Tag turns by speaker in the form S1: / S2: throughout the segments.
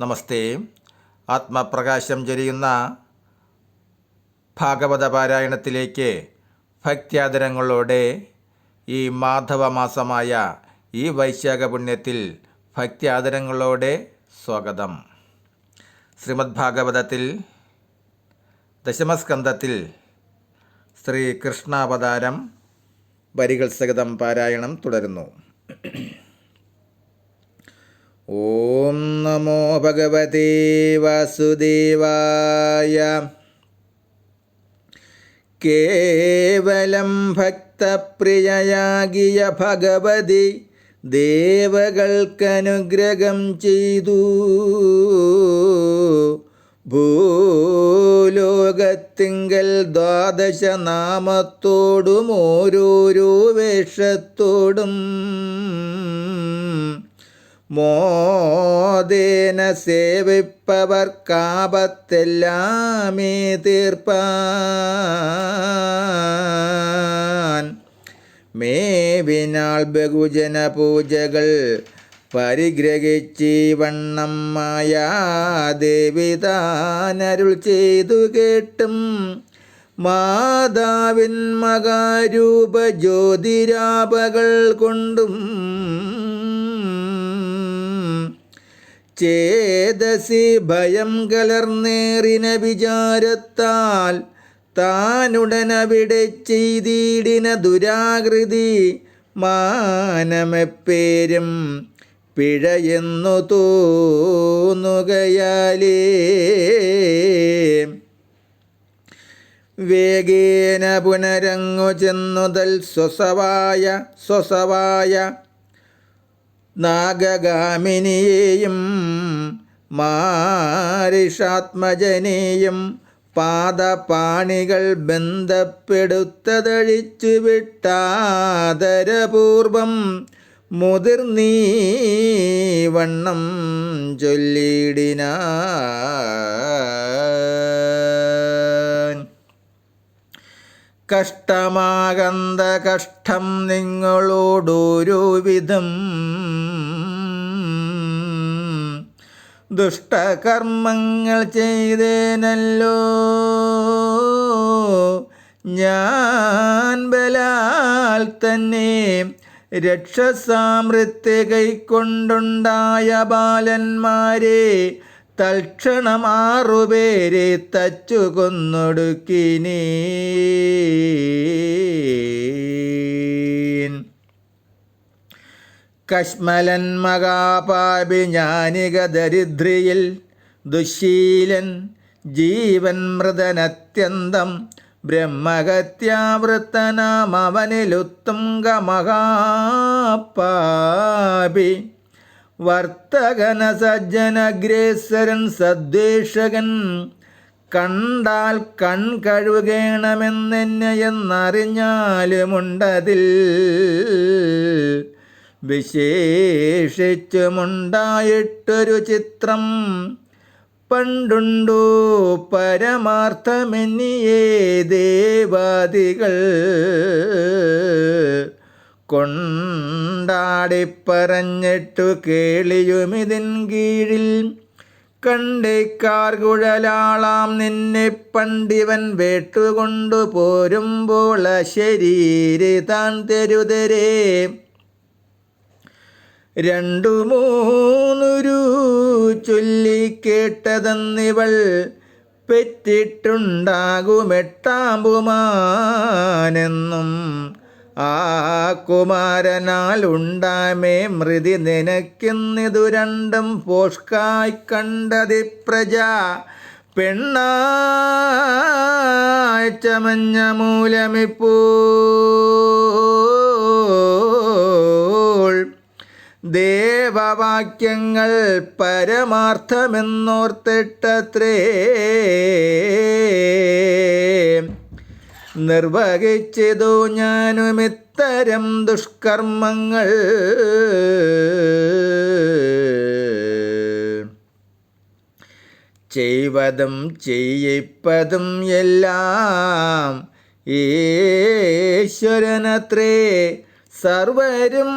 S1: നമസ്തേ. ആത്മപ്രകാശം ചൊരിയുന്ന ഭാഗവത പാരായണത്തിലേക്ക് ഭക്ത്യാദരങ്ങളോടെ ഈ മാധവമാസമായ ഈ വൈശാഖ പുണ്യത്തിൽ ഭക്ത്യാദരങ്ങളോടെ സ്വാഗതം. ശ്രീമദ് ഭാഗവതത്തിൽ ദശമസ്കന്ധത്തിൽ ശ്രീകൃഷ്ണാവതാരം വരികൾ സഹിതം പാരായണം തുടരുന്നു. ഓം നമോ ഭഗവതേ വാസുദേവായ. കേവലം ഭക്തപ്രിയയാകിയ ഭഗവതി ദേവകൾക്കനുഗ്രഹം ചെയ്തു. ഭൂലോകത്തിങ്കൽ ദ്വാദശ നാമത്തോടും ഓരോരോ വേഷത്തോടും മോദേന സേവിപ്പവർക്കാപത്തെല്ലാമേ തീർപ്പാൻ. മേവിനാൾ ബഹുജന പൂജകൾ പരിഗ്രഹിച്ചീവണ്ണം മായാദേവി താനരുൾ ചെയ്തു കേട്ടും. മാതാവിൻ മകാരൂപ ജ്യോതിരാപകൾ കൊണ്ടും ചേതസി ഭയം കലർന്നേറിന വിചാരത്താൽ താനുടനവിടെ ചെയ്തിടിന ദുരാകൃതി മാനമെപ്പേരും പിഴയെന്നു തോന്നുകയാലേ. വേഗേന പുനരങ്ങു ചെന്നുതൽ സ്വസവായ സ്വസവായ നാഗഗാമിനിയെയും മാരിഷാത്മജനെയും പാദപാണികൾ ബന്ധപ്പെടുത്തതഴിച്ചു വിട്ടാദരപൂർവം മുതിർന്നീ വണ്ണം ചൊല്ലിടിനാൻ കഷ്ടമാകന്ത കഷ്ടം നിങ്ങളോടൊരു വിധം ദുഷ്ടകർമ്മങ്ങൾ ചെയ്തേനല്ലോ. ഞാൻ ബലാൽ തന്നെ രക്ഷസാമൃത്യ കൈക്കൊണ്ടുണ്ടായ ബാലന്മാരെ തൽക്ഷണം ആറുപേരെ തച്ചു കൊന്നൊടുക്കിനീ കശ്മലൻ മകാപാപി ജ്ഞാനിക ദരിദ്രിയിൽ ദുശീലൻ ജീവൻ മൃതനത്യന്തം ബ്രഹ്മഹത്യാവൃത്തനാം അവനിലുത്തുംഗമഹാപാപി വർത്തകന സജ്ജനഗ്രേസരൻ സദ്വേഷകൻ കണ്ടാൽ കൺ കഴുകേണമെന്നെന്നെ എന്നറിഞ്ഞാലുമുണ്ടതിൽ വിശേഷിച്ചുമുണ്ടായിട്ടൊരു ചിത്രം പണ്ടുണ്ടോ പരമാർത്ഥമെന്നിയേ ദേവാദികൾ. കൊണ്ടാടിപ്പറഞ്ഞിട്ടു കേളിയുമിതിൻ കീഴിൽ. കണ്ടേക്കാർ കുഴലാളാം നിന്നെ പണ്ടിവൻ വേട്ടുകൊണ്ടു പോരുമ്പോൾ ശരീരി താൻ തെരുതരേ. രണ്ടു മൂന്നുരു ചൊല്ലിക്കേട്ടതെന്നിവൾ പെറ്റിട്ടുണ്ടാകുമെട്ടാമ്പുമാനെന്നും ആ കുമാരനാൽ ഉണ്ടാമേ മൃതി നിനക്കിന്നിതു രണ്ടും പോഷ്കായി കണ്ടതി പ്രജ. പെണ്ണായ ചമഞ്ഞ മൂലമിപ്പോൾ ദേവവാക്യങ്ങൾ പരമാർത്ഥമെന്നോർത്തിട്ടത്രേ. നിർവഹിച്ചതു ഞാനുമിത്തരം ദുഷ്കർമ്മങ്ങൾ. ചെയ്വതും ചെയ്യിപ്പതും എല്ലാം ഈശ്വരനത്രേ സർവരും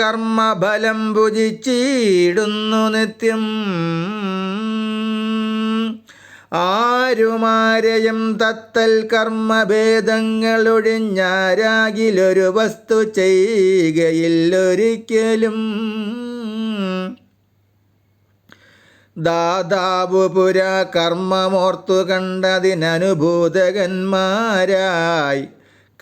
S1: കർമ്മഫലം ഭുജിച്ചിടുന്നു നിത്യം. ആരുമാരെയും തത്തൽ കർമ്മഭേദങ്ങളൊഴിഞ്ഞാരാകിലൊരു വസ്തു ചെയ്യുകയില്ലൊരിക്കലും. ദാതാവു പുര കർമ്മമോർത്തു കണ്ടതിനനുഭൂതകന്മാരായി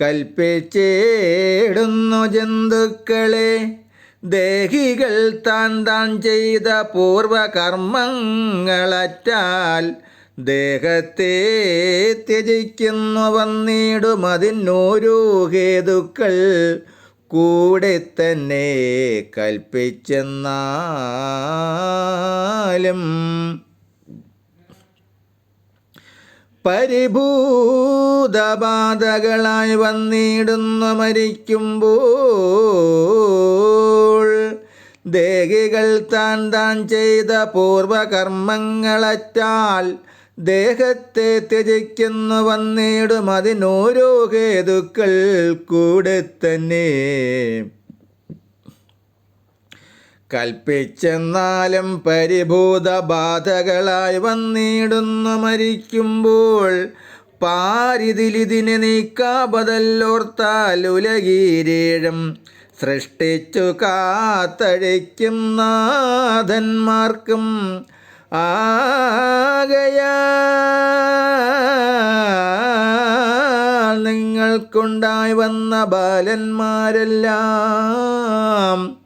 S1: കൽപ്പിച്ചേടുന്നു ജന്തുക്കളെ. ദേഹികൾ താൻ താൻ ചെയ്ത പൂർവകർമ്മങ്ങളറ്റാൽ ദേഹത്തെ ത്യജിക്കുന്നുവൻ വന്നിടും അതിനോരോ ഹേതുക്കൾ കൂടെ തന്നെ കൽപ്പിച്ചെന്നാലും പരിഭൂതബാധകളായി വന്നിടുന്നു മരിക്കുമ്പോൾ ദേഹികൾ താൻ താൻ ചെയ്ത പൂർവകർമ്മങ്ങളറ്റാൽ ദേഹത്തെ ത്യജിക്കുന്നു വന്നിടും അതിനോരോ ഹേതുക്കൾ കൂടെ തന്നെ. കൽപ്പിച്ചെന്നാലും പരിഭൂത ബാധകളായി വന്നിടുന്നു മരിക്കുമ്പോൾ പാരിതിലിതിനെ നീക്കാപതല്ലോർത്താൽ ഉലകീരേഴും സൃഷ്ടിച്ചു കാത്തഴിക്കും നാഥന്മാർക്കും ആകയാൽ നിങ്ങൾക്കുണ്ടായി വന്ന ബാലന്മാരെല്ലാം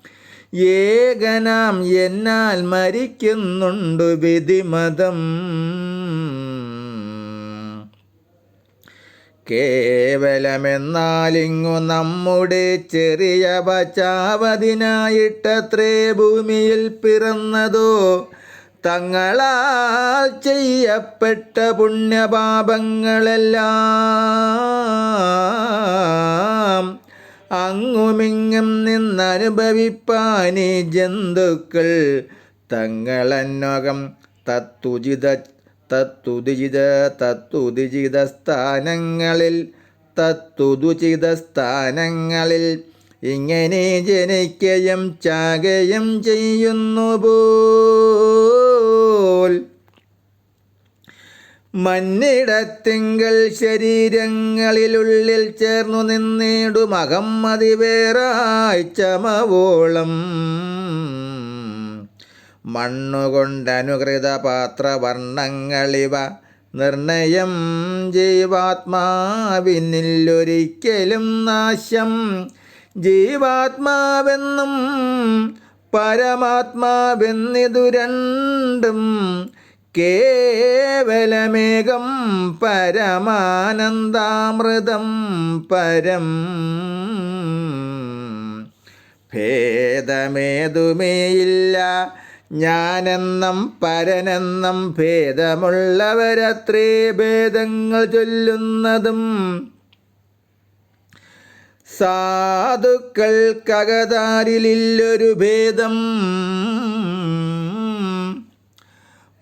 S1: ഏകനാം എന്നാൽ മരിക്കുന്നുണ്ട് വിധിമതം. കേവലമെന്നാലിങ്ങു നമ്മുടെ ചെറിയ ബച്ചാവതിനായിട്ടത്രേ ഭൂമിയിൽ പിറന്നതോ തങ്ങളാൽ ചെയ്യപ്പെട്ട പുണ്യപാപങ്ങളെല്ലാം അങ്ങുമിങ്ങും നിന്നനുഭവിപ്പാനീ ജന്തുക്കൾ. തങ്ങളന്നകം തത്തുചിത തത്തുതിജിത തത്തുതിജിത സ്ഥാനങ്ങളിൽ തത്തുതുചിത സ്ഥാനങ്ങളിൽ ഇങ്ങനെ ജനിക്കയും ചാകയും ചെയ്യുന്നു പോൽ മന്നിടത്തിങ്കൽ ശരീരങ്ങളിലുള്ളിൽ ചേർന്നു നിന്നിടും അഹമ്മതി വേറായി ചമവോളം. മണ്ണുകൊണ്ടനുകൃത പാത്രവർണങ്ങളിവ നിർണയം ജീവാത്മാവിനില്ലൊരിക്കലും നാശം. ജീവാത്മാവെന്നും പരമാത്മാവെന്നിതു രണ്ടും കേവലമേകം പരമാനന്ദാമൃതം പരം. ഭേദമേതുമേയില്ല ഞാനെന്നും പരനെന്നും ഭേദമുള്ളവരത്രേ ഭേദങ്ങൾ ചൊല്ലുന്നതും സാധുക്കൾക്കകതാരിലൊരു ഭേദം.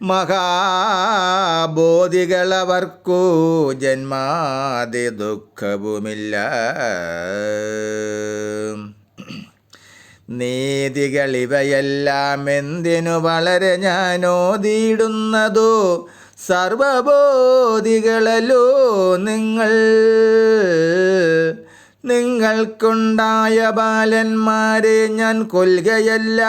S1: മഹാബോധികളവർക്കു ജന്മാതി ദുഃഖവുമില്ല. നീതികളിവയെല്ലാം എന്തിനു വളരെ ഞാനോതിയിടുന്നതോ? സർവബോധികളല്ലോ നിങ്ങൾ. നിങ്ങൾക്കുണ്ടായ ബാലന്മാരെ ഞാൻ കൊൽകയല്ല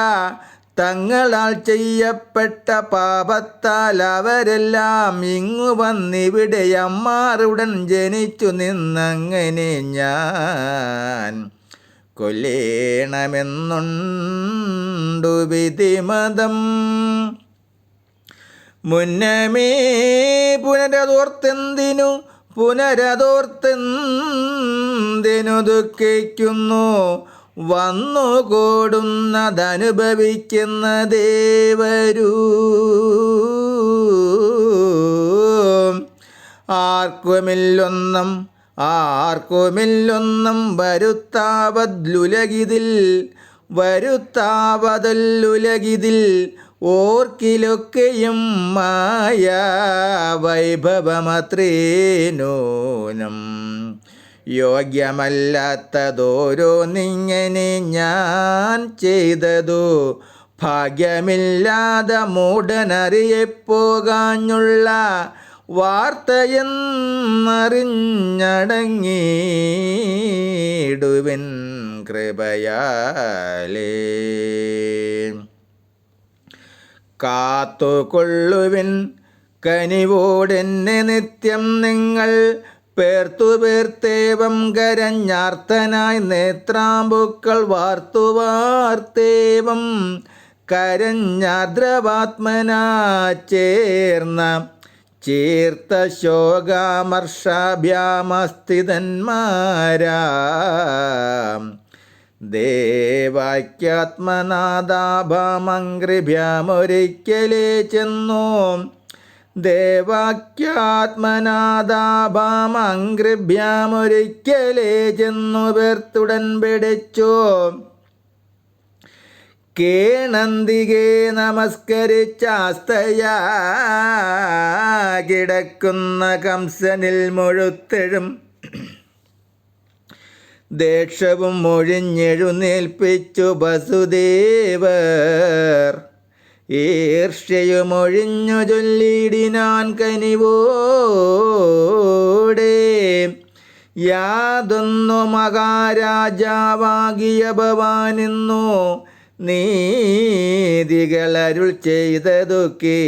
S1: തങ്ങളാൽ ചെയ്യപ്പെട്ട പാപത്താൽ അവരെല്ലാം ഇങ്ങു വന്നിവിടെ അമ്മാറുടൻ ജനിച്ചു നിന്നങ്ങനെ ഞാൻ കൊല്ലേണമെന്നുണ്ടു വിധിമതം. മുന്നമേ പുനരതോർത്തെന്തിനു പുനരതോർത്തെന്തിനു ദുഃഖിക്കുന്നു വന്നു കൂടുന്നതനുഭവിക്കുന്ന ദേവരൂ. ആർക്കുമില്ലൊന്നും ആർക്കുമില്ലൊന്നും വരുത്താവദ്ലുലകിതിൽ വരുത്താവതല്ലുലകിതിൽ ഓർക്കിലൊക്കെയും മായ വൈഭവമത്രേനൂനം യോഗ്യമല്ലാത്തതോരോന്നിങ്ങനെ ഞാൻ ചെയ്തതു. ഭാഗ്യമില്ലാതെ മൂടനറിയപ്പോകാഞ്ഞുള്ള വാർത്തയെന്നറിഞ്ഞടങ്ങിയിടുവിൻ കൃപയാലേ. കാത്തുകൊള്ളുവിൻ. കനിവോടെന്നെ നിത്യം നിങ്ങൾ പേർത്തു പേർത്തേവം കരഞ്ഞാർത്തനായി നേത്രാമ്പുക്കൾ വാർത്തു വാർത്തേവം കരഞ്ഞാദ്രവാത്മനാ ചേർന്ന ചേർത്ത ശോകാമർഷാഭ്യാമസ്ഥിതന്മാരാം. ദേവാക്യാത്മനാദാഭാമംഗ്രിഭ്യാമൊരിക്കലേ ചെന്നു ദേവാക്യാത്മനാദാഭാമംഗ്രിഭ്യാമൊരിക്കലേ ചെന്നു പേർത്തുടൻ പിടിച്ചു കേണന്തികെ നമസ്കരിച്ചാസ്തയാ കിടക്കുന്ന കംസനിൽ മുഴുത്തെഴും ദേക്ഷവും ഒഴിഞ്ഞെഴുന്നേൽപ്പിച്ചു വസുദേവർ. ഈർഷ്യയുമൊഴിഞ്ഞു ചൊല്ലിടിനാൻ കനിവോടെ. യാതൊന്നു മഹാരാജാവാകിയ ഭവാനിന്നു നീതികളരുൾ ചെയ്തതൊക്കെ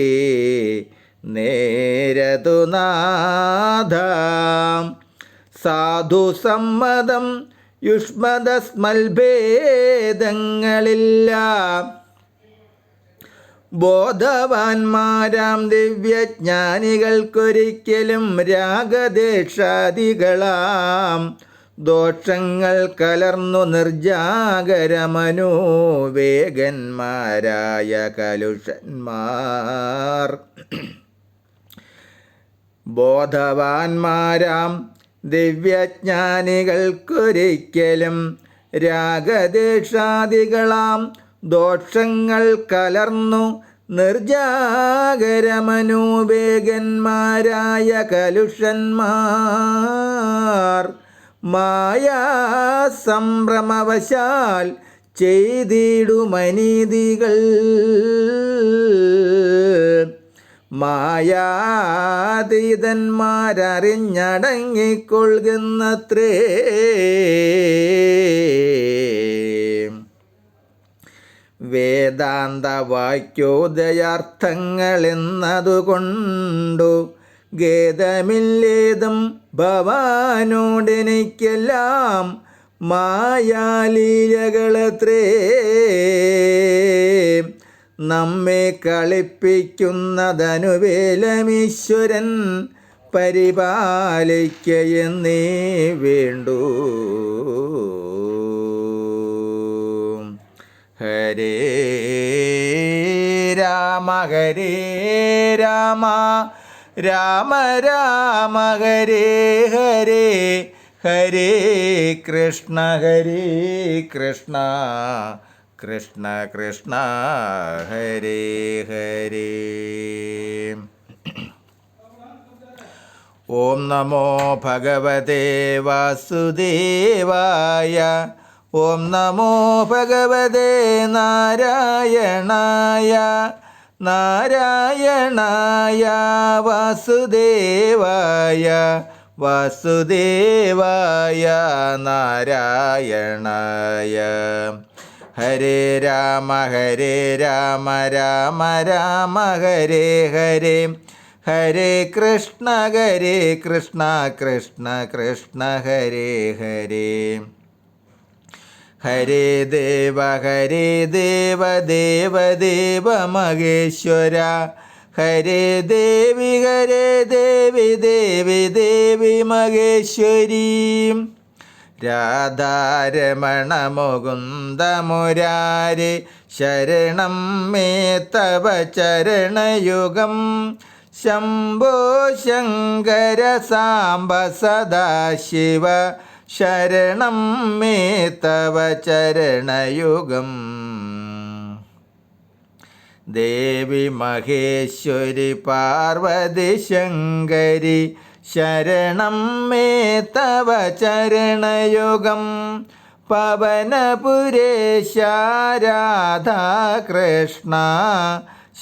S1: നേരതു നാഥാം. സാധു സമ്മതം യുഷ്മദസ്മൽഭേദങ്ങളില്ല. ബോധവാന്മാരാം ദിവ്യജ്ഞാനികൾക്കൊരിക്കലും രാഗദേഷാദികളാം ദോഷങ്ങൾ കലർന്നു നിർജാഗരമനോ വേഗന്മാരായ കലുഷന്മാർ. ബോധവാന്മാരാം ദിവ്യജ്ഞാനികൾക്കൊരിക്കലും രാഗദേഷാദികളാം ദോഷങ്ങൾ കലർന്നു നിർജാഗരമനൂപേകന്മാരായ കലുഷന്മാർ മായാസംഭ്രമവശാൽ ചെയ്തിടുമനീതികൾ. മായാതീതന്മാരറിഞ്ഞടങ്ങിക്കൊള്ളുന്നത്രേ. വേദാന്ത വാക്യോദയാർത്ഥങ്ങൾ എന്നതുകൊണ്ടു ഖേദമില്ലേതും ഭവാനോടെനിക്കെല്ലാം മായാലീലകളത്രേ. നമ്മെ കളിപ്പിക്കുന്നതനുവേലമീശ്വരൻ പരിപാലിക്കയെന്നേ വേണ്ടു. ഹരേ രാമ ഹരേ രാമ രാമ രാമ ഹരേ ഹരേ ഹരേ കൃഷ്ണ ഹരേ കൃഷ്ണ. കൃഷ്ണ കൃഷ്ണ ഹരേ ഹരേ. ഓം നമോ ഭഗവതേ വാസുദേവായ. ഓം നമോ ഭഗവതേ നാരായണായ. നാരായണായ വാസുദേവായ. വാസുദേവായ നാരായണായ. ഹരേ രാമ ഹരേ രാമ രാമ രാമ ഹരേ ഹരേ. ഹരേ കൃഷ്ണ ഹരേ കൃഷ്ണ കൃഷ്ണ കൃഷ്ണ ഹരേ ഹരേ. ഹരേ ദേവ ഹരേ ദേവ ദേവ ദേവ മഹേശ്വര. ഹരേ ദേവി ഹരേ ദേവി ദേവി ദേവി മഹേശ്വരി. രാധാരമണ മുകുന്ദ മുരാരി ശരണം മേ തവ ചരണയുഗം. ശംഭോ ശങ്കര സാംബ സദാശിവ ശരണം മേ തവ ചരണയുഗം. ദേവി മഹേശ്വരി പാർവതി ശങ്കരി ശരണം മേ തവ ചരണയുഗം. പവനപുരേശാരാധാകൃഷ്ണ.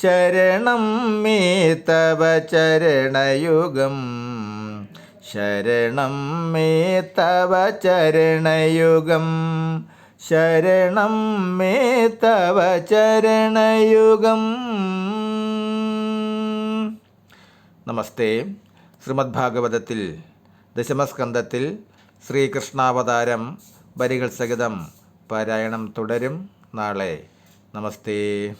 S1: ശരണം മേ തവ ചരണയുഗം. ശരണം മേ തവ ചരണയുഗം. ശരണം മേ തവ ചരണയുഗം. നമസ്തേ. ശ്രീമദ് ഭാഗവതത്തിൽ ദശമസ്കന്ധത്തിൽ ശ്രീകൃഷ്ണാവതാരം വരികൾ സഹിതം പാരായണം തുടരും നാളെ. നമസ്തേ.